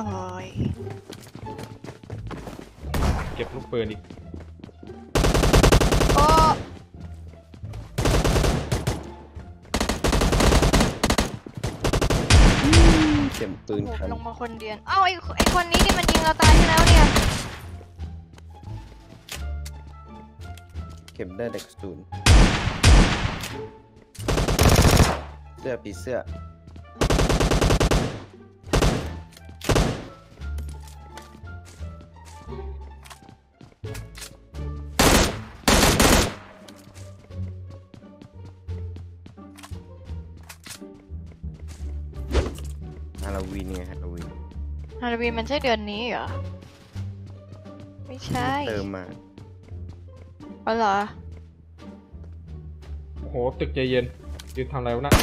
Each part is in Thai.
อ้ยเก็บลูกปืนอีกโอ้เข็มปืนโหคันลงมาคนเดียวเอ้าไอไอคนนี้นี่มันยิงเราตายที่แล้วเนี่ยเข็มได้เด็กศูนย์เสื้อปีเสื้อ ฮาโลวีนไงฮาโลวีนฮาโลวีนมันใช่เดือนนี้เหรอ ไม่ใช่เติมมาอ๋อเหรอโอ้โหตึกใจเย็นยืนทำอะไรวะน่ะ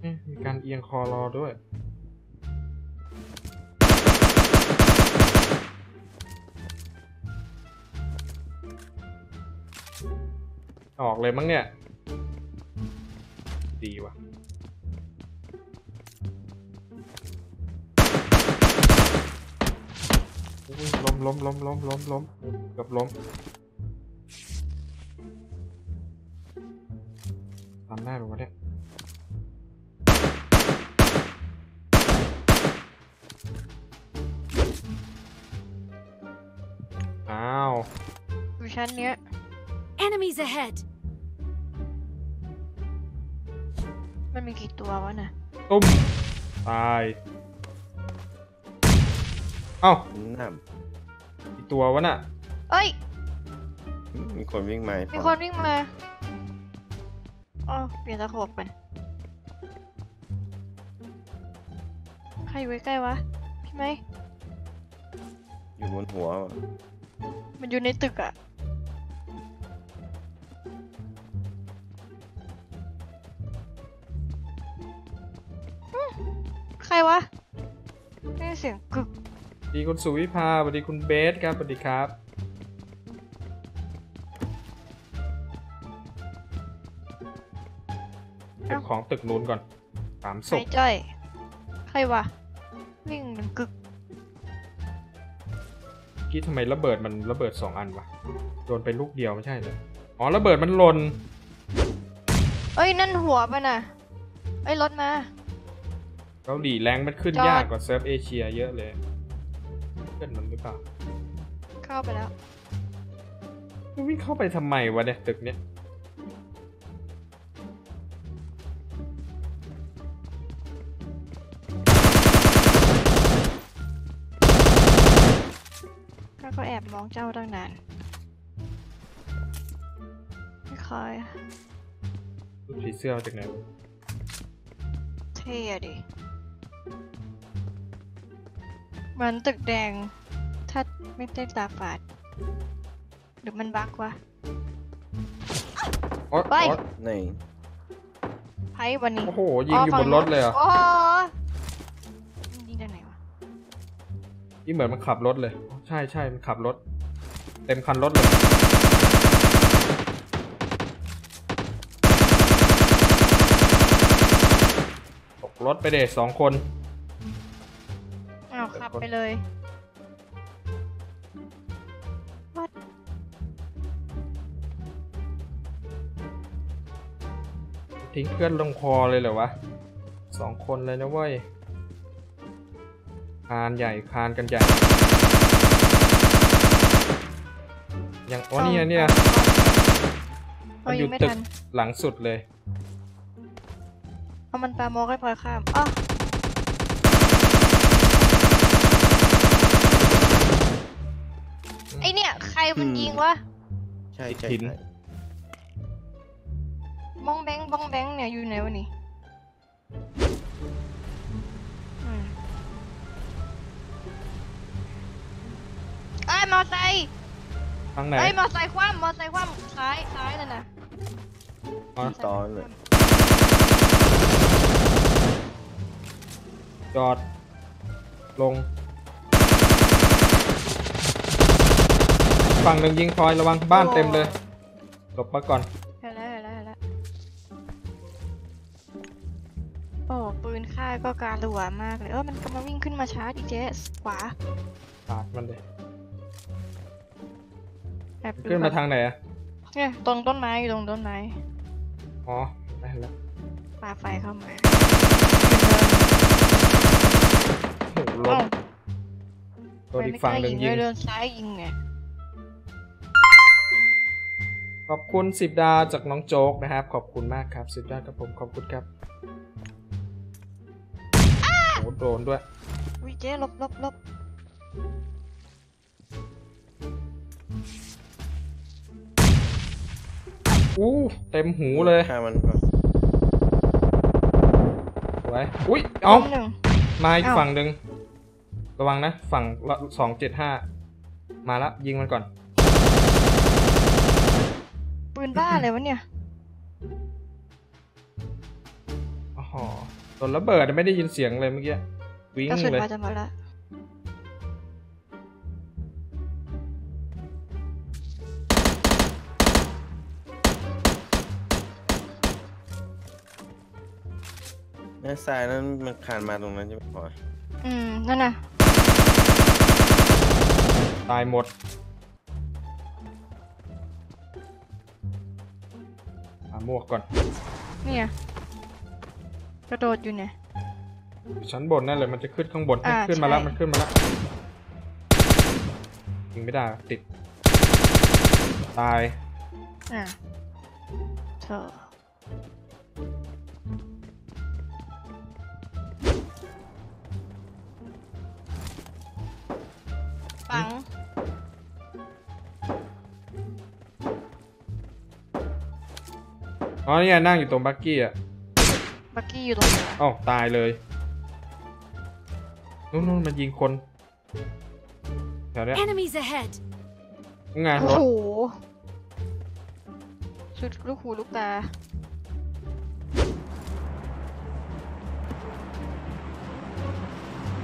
เอ๊ะมีการเอียงคอรอด้วย ออกเลยมั้งเนี่ย ดีว่ะอุ๊ยล้มล้มล้มล้มล้มล้มเกับล้มทำได้หรือวะเนี่ยอ้าวอยู่ชั้นเนี้ย Enemies ahead! มันมีกี่ตัววะน่ะตุ้มตาย เอ้าน้อีกตัววะน่ะ เอ้ยำมีคนวิ่งมาให้มีฟังคนวิ่งมาอ๋อเปลี่ยนตะขบไปใครอยู่ใกล้ๆวะ พี่ไหม อยู่บนหัวว่ะมันอยู่ในตึกอะ ใครวะได้ยินเสียงกึกสวัสดีคุณสุวิภาสวัสดีคุณเบสครับสวัสดีครับ เก็บของตึกนู้นก่อนสามศไม่พจ้อย ใครวะ วิ่งมันกึกกี้ทำไมระเบิดมันระเบิดสองอันวะ โดนไปลูกเดียวไม่ใช่เหรออ๋อระเบิดมันหล่น เอ้ยนั่นหัวปะน่ะเอ้ยรถมา เกาหลีแรงมันขึ้นจอด ยากกว่าเซิร์ฟเอเชียเยอะเลยเพื่อนมันหรือเปล่าเข้าไปแล้ว มันวิ่งเข้าไปทำไมวะเนี่ยตึกเนี้ยก็เขาแอบมองเจ้าตั้งนานไม่คอยรูปผีเสื้อมาจากไหนวะเท่อะดิ มือนตึกแดง ถ้าไม่ได้ตาฝาด หรือมันบักวะอ๋อไปอ๋อในไพ่วันนี้โอ้โห ยิงอยู่บนรถเลยเหรอโอ้โหยิงจากไหนวะนี่เหมือนมันขับรถเลย ใช่ใช่มันขับรถ เต็มคันรถเลย ตกรถไปเดสองคนอ้าวขั บไปเลย What ทิ้งเพื่อนลงคอเลยเหรอวะสองคนเลยนะเว้ย คานใหญ่คานกันใหญ่ ยังอ๋อเนี่ยเนี่ยเอามันอยิยู่งไม่ตึกทันหลังสุดเลย เอามันปลาโมกให้พลอยข้ามอ๋อ ไอเนี่ย ใครมันยิงวะใช่ใช่หินใช่บ้องแบงบ้องแบงเนี่ยอยู่ไหนวะนี่อืมเอ้ยมอไซค์ทางไหนเอ้ยมอไซค์คว่ำมอไซค์คว่ำซ้ายซ้ายเลยนะอ๋อตอนเลยจอด ลง ฝั่งหนึ่งยิงพลอยระวังบ้านเต็มเลยหลบมาก่อนเห็นแล้วเห็นแล้วเห็นแล้วโอ้ปืนค่ายก็การหลัวมากเลยเออมันกำลังวิ่งขึ้นมาชาร์จอีเจสขวาปาดมันเลยแอบดูขึ้นมาก่อทางไหนอะเนี่ยตรงต้นไม้อยู่ตรงต้นไม้อ๋อได้แล้วปาไฟเข้ามาโอ้โหรถเอ้ารถอีกฝั่งหนึ่งยิง ไม่เดินซ้ายยิงไง ขอบคุณสิบดาวจากน้องโจ๊กนะครับ ขอบคุณมากครับสิบดาวครับผมขอบคุณครับโอ้โหโดนด้วยวิเจ๊ลบลบลบอู้เต็มหูเลยฆ่ามันก่อนสวยอุ้ยเอาล้มหนึ่งมาอีกเอ้าฝั่งหนึ่งระวังนะ ฝั่งสองเจ็ดห้ามาละยิงมันก่อน ปืนบ้าเลยวะเนี่ย อ๋อโดนระเบิดไม่ได้ยินเสียงเลยเมื่อกี้ วิ่งกระสุนเลย มาจะหมดละหน้าซ้ายนั้นมันคานมาตรงนั้นใช่ไหมพลอยอืม นั่นน่ะ ตายหมด หาหมวกก่อนเนี่ยกระโดดอยู่เนี่ยอยู่ชั้นบนนั่นเลยมันจะขึ้นข้างบนอ่าขึ้นมาแล้วใช่มันขึ้นมาแล้วยิงไม่ได้ติด ตายอะเธอ อ๋อนี่ไงนั่งอยู่ตรงบักกี้อะบักกี้อยู่ตรงนี้เอ้าตายเลยนู่นนู่นมันยิงคนแถวเนี้ย Enemies ahead! งานโอ้รถโหชุดลูกหูลูกตา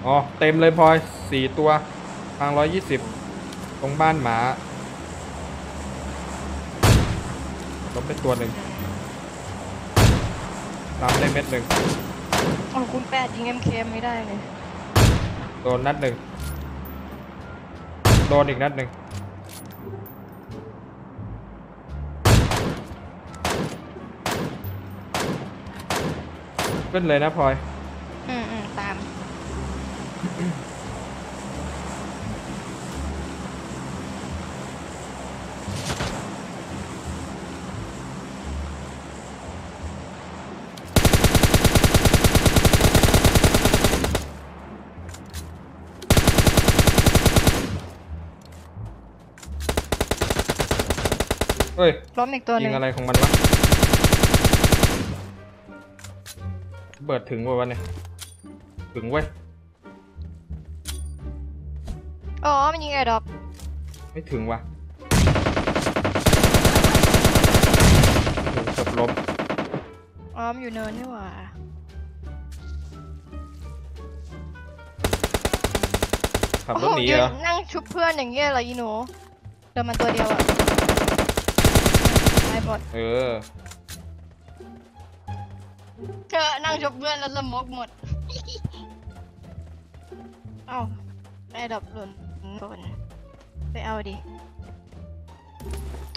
อ๋อเต็มเลยพลอยสี่ตัวทางร้อยยี่สิบตรงบ้านหมาล้มเป็นตัวหนึ่ง ตามได้เม็ดหนึ่งโอ้คุณแปดยิงเอ็มเคไม่ได้เลยโดนนัดหนึ่งโดนอีกนัดหนึ่งขึ้นเลยนะพลอย อืมอืมตาม เฮ้ยล้มอีกตัวหยินึ่งงอะไรของมันวะเบิดถึงวะวะเนี่ยถึงเว้ยอ๋อ มันยิงไอ้ดอก ไม่ถึงวะถึงจบลมอ๋อ มันอยู่เนินนี่หว่า ขับรโอ้ถโหหนียืเหรนอนั่งชุบเพื่อนอย่างเงี้ยเหรออีหนูเดินมาตัวเดียวอะ ตายหมดเออก็นั่งชุบเพื่อนแล้วสมกหมด เอ้าไอ้ดับหล่นก่อนไปเอาดิ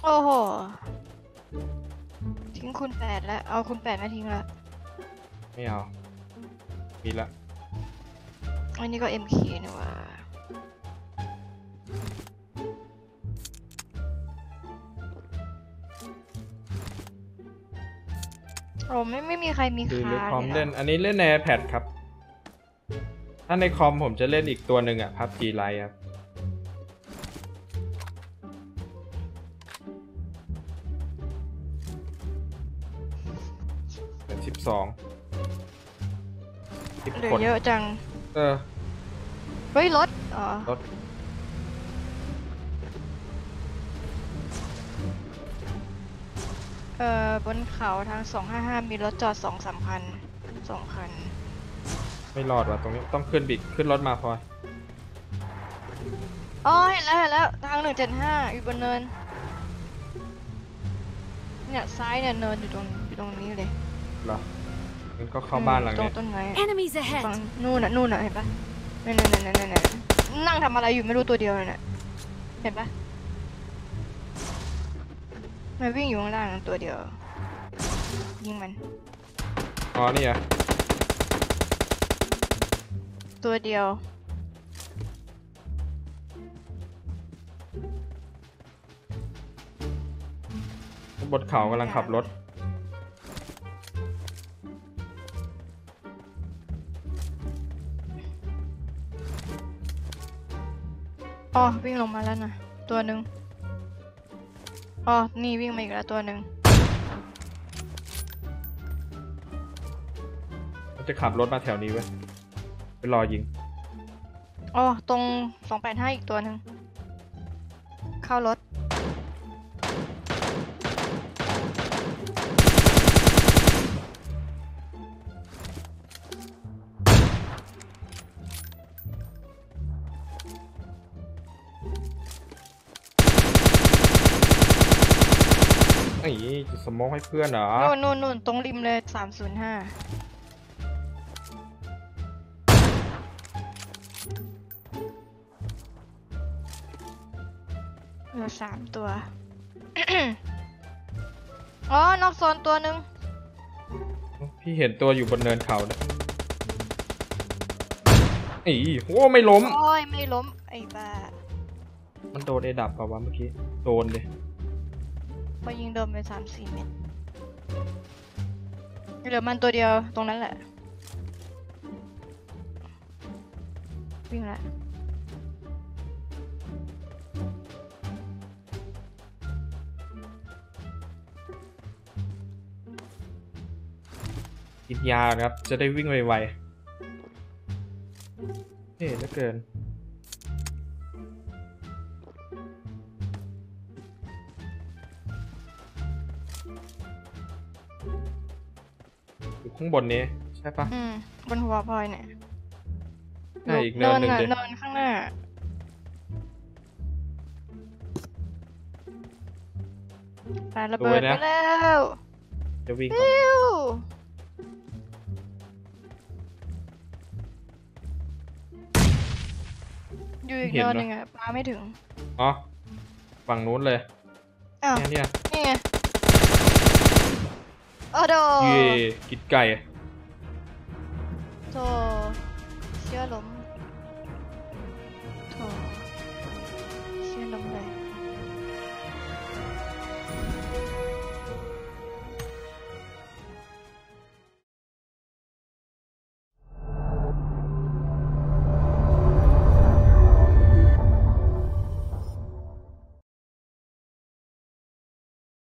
โอ้โห ทิ้งคุณแปดแล้ว เอาคุณแปดมาทิ้งละ ไม่เอามีละอันนี้ก็ MK นี่หว่า โอ้ไม่ไม่มีใครมีคือคาหรือคอมเลยเล่นอะอันนี้เล่นใน iPad ครับ ถ้าในคอมผมจะเล่นอีกตัวหนึ่งอะพับจีไลครับ เป็นสิบสองสิบเหลือคน เยอะจัง เออ เฮ้ยรถอ๋อรถ เอ่อบนเขาทาง255 มีรถจอดสองสามคันสองคัน ไม่รอดว่ะตรงนี้ต้องขึ้นบิกขึ้นรถมาพลอยอ๋อเห็นแล้วเห็นแล้วทางหนึ่งเจ็ดห้าอยู่บนเนิน เนี่ยซ้ายเนี่ยเนินอยู่ตรงอยู่ตรงนี้เลยเหรองั้นก็เข้าบ้านหลังตรนี้งต้นไม้ Enemies ฝั่ง ahead! นู่นน่ะนู่นน่ะเห็นปะนั่นนั่นนั่นนั่นนั่นนั่งทำอะไรอยู่ไม่รู้ตัวเดียวน่ะเห็นปะ มันวิ่งอยู่ข้างล่างตัวเดียว ยิงมัน อ๋อนี่อะตัวเดียว บนเขากำลังขับรถ อ๋อ วิ่งลงมาแล้วนะ ตัวหนึ่ง อ๋อ นี่วิ่งมาอีกแล้วตัวหนึ่งมันจะขับรถมาแถวนี้เว้ยไปรอยิง อ๋อ ตรงสองแปดห้าอีกตัวหนึ่งเข้ารถ อ้ยจะสโมองให้เพื่อนเหรอ นู่นนู่นนู่นตรงริมเลยสามศูนย์ห้าเหลือสามตัว อ๋อ นอกโซนตัวหนึ่งพี่เห็นตัวอยู่บนเนินเขาเนี่ยไอ้โหไม่ล้ม โอ้ย ไม่ล้ม ไอ้บ้า มันโดนเอดับเปล่าวะเมื่อกี้ โดนเลย พอยิงโดนไปสามสี่เม็ดเหลือมันตัวเดียวตรงนั้นแหละ วิ่งละกินยาครับ จะได้วิ่งไวๆเท่เหลือเกิน ข้างบนนี้ ใช่ปะอืมบนหัวพลอยเนี่ยใช่อีกเนินหนึ่งะดิเนินข้างหน้าปาระเบิดดูไว้ไปนะแล้วจะวิ่งก่อนปิ้วอยู่อีกเห็นเนินเหรอหนึ่งอะปาไม่ถึง อ๋อ ฝั่งนู้นเลยอ้าวเนี่ยเนี่ยนี่ไงโอ้โดเย่กินไก่โถเชื่อล้มโถเชื่อล้มเลย